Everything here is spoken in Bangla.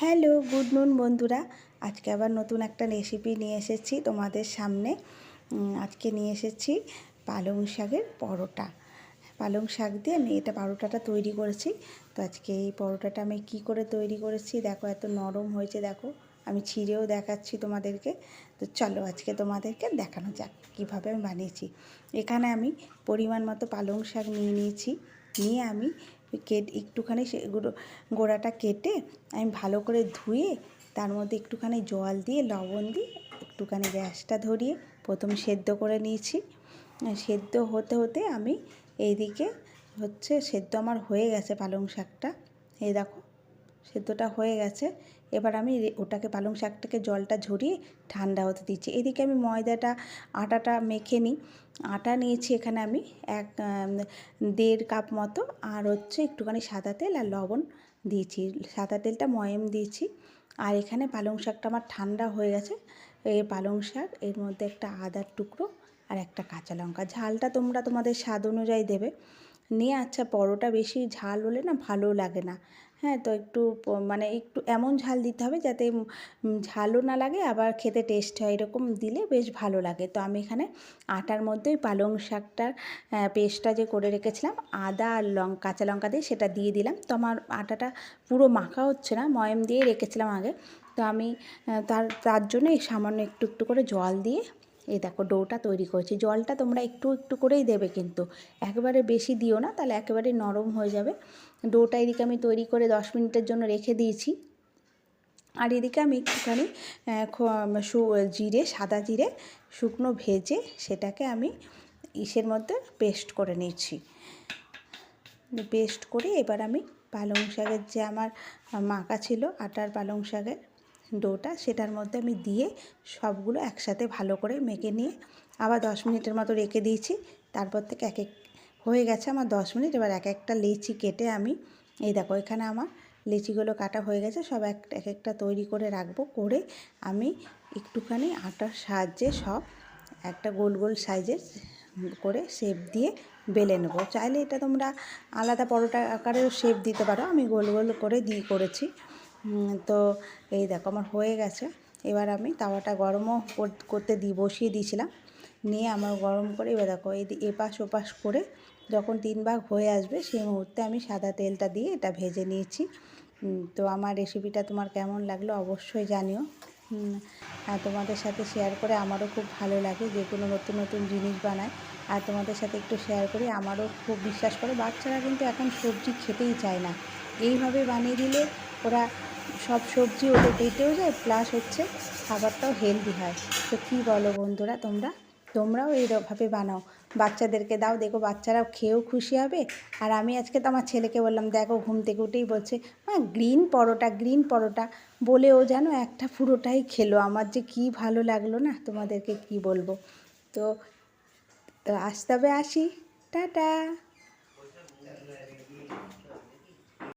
হ্যালো, গুড নুন বন্ধুরা। আজকে আবার নতুন একটা রেসিপি নিয়ে এসেছি তোমাদের সামনে। আজকে নিয়ে এসেছি পালং শাকের পরোটা। পালং শাক দিয়ে আমি এটা পরোটাটা তৈরি করেছি। তো আজকে এই পরোটাটা আমি কি করে তৈরি করেছি, দেখো এত নরম হয়েছে, দেখো। আমি ছিঁড়েও দেখাচ্ছি তোমাদেরকে। তো চলো আজকে তোমাদেরকে দেখানো যাক কীভাবে আমি বানিয়েছি। এখানে আমি পরিমাণ মতো পালং শাক নিয়ে নিয়েছি। নিয়ে আমি কেট, একটুখানি সেগুলো গুঁড়ো- গোড়াটা কেটে আমি ভালো করে ধুয়ে তার মধ্যে একটুখানি জল দিয়ে, লবণ দিয়ে একটুখানি গ্যাসটা ধরিয়ে প্রথম সেদ্ধ করে নিয়েছি। সেদ্ধ হতে হতে আমি এইদিকে হচ্ছে, সেদ্ধ আমার হয়ে গেছে পালং শাকটা। এই দেখো সেদ্ধটা হয়ে গেছে। এবার আমি ওটাকে পালং শাকটাকে জলটা ঝরিয়ে ঠান্ডা হতে দিচ্ছি। এদিকে আমি ময়দাটা, আটাটা মেখে নিই। আটা নিয়েছি এখানে আমি এক দেড় কাপ মতো। আর হচ্ছে একটুখানি সাদা তেল আর লবণ দিয়েছি। সাদা তেলটা ময়ম দিয়েছি। আর এখানে পালং শাকটা আমার ঠান্ডা হয়ে গেছে। এই পালং শাক, এর মধ্যে একটা আদার টুকরো আর একটা কাঁচা লঙ্কা। ঝালটা তোমরা তোমাদের স্বাদ অনুযায়ী দেবে। নিয়ে আচ্ছা পরোটা বেশি ঝাল হলে না ভালো লাগে না। হ্যাঁ তো একটু মানে একটু এমন ঝাল দিতে হবে যাতে ঝালও না লাগে, আবার খেতে টেস্ট হয় এরকম দিলে বেশ ভালো লাগে। তো আমি এখানে আটার মধ্যে ওই পালং শাকটার পেস্টটা যে করে রেখেছিলাম, আদা আর লঙ্কা কাঁচা লঙ্কা দিয়ে সেটা দিয়ে দিলাম। তো আমার আটাটা পুরো মাখা হচ্ছে না, ময়ম দিয়ে রেখেছিলাম আগে। তো আমি তার তার জন্য সামান্য একটু একটু করে জল দিয়ে এই দেখো ডোটা তৈরি করেছি। জলটা তোমরা একটু একটু করেই দেবে কিন্তু। একেবারে বেশি দিও না, তাহলে একেবারে নরম হয়ে যাবে। ডোটা এদিকে আমি তৈরি করে দশ মিনিটের জন্য রেখে দিয়েছি। আর এদিকে আমি একটুখানি জিরে, সাদা জিরে, শুকনো ভেজে সেটাকে আমি ইসের মধ্যে পেস্ট করে নিচ্ছি। পেস্ট করে এবার আমি পালং শাকের যে আমার মাখা ছিল আটার পালং শাকের ডোটা সেটার মধ্যে আমি দিয়ে সবগুলো একসাথে ভালো করে মেখে নিয়ে আবার দশ মিনিটের মতো রেখে দিয়েছি। তারপর থেকে এক এক হয়ে গেছে আমার দশ মিনিট। এবার এক একটা লেচি কেটে আমি এই দেখো এখানে আমার লিচিগুলো কাটা হয়ে গেছে। সব এক এক একটা তৈরি করে রাখব করে আমি একটুখানি আটার সাহায্যে সব একটা গোল গোল সাইজের করে শেপ দিয়ে বেলে নেব। চাইলে এটা তোমরা আলাদা পরোটা আকারেও শেপ দিতে পারো। আমি গোল গোল করে দিয়ে করেছি। তো এই দেখো আমার হয়ে গেছে। এবার আমি তাওয়াটা গরমও করতে দিয়ে বসিয়ে দিয়েছিলাম। নিয়ে আমার গরম করে এবার দেখো এই এপাশ ওপাশ করে যখন তিন ভাগ হয়ে আসবে সেই মুহূর্তে আমি সাদা তেলটা দিয়ে এটা ভেজে নিয়েছি। তো আমার রেসিপিটা তোমার কেমন লাগল অবশ্যই জানিও। আর তোমাদের সাথে শেয়ার করে আমারও খুব ভালো লাগে যে কোনো নতুন নতুন জিনিস বানায়। আর তোমাদের সাথে একটু শেয়ার করি, আমারও খুব বিশ্বাস করে। বাচ্চারা কিন্তু এখন সবজি খেতেই চায় না। এইভাবে বানিয়ে দিলে ওরা সব সবজি ওদের পেটেও যায় প্লাস হচ্ছে খাবারটাও হেলদি হয়। তো কী বলো বন্ধুরা তোমরা? তোমরাও এইভাবে বানাও। বাচ্চাদেরকে দাও, দেখো বাচ্চারাও খেয়েও খুশি হবে। আর আমি আজকে তো আমার ছেলেকে বললাম, দেখো, ঘুম থেকে উঠেই বলছে, মা গ্রিন পরোটা গ্রিন পরোটা। বলে ও যেন একটা পুরোটাই খেলো। আমার যে কি ভালো লাগল না, তোমাদেরকে কি বলব? তো তো আজ তবে আসি। টাটা।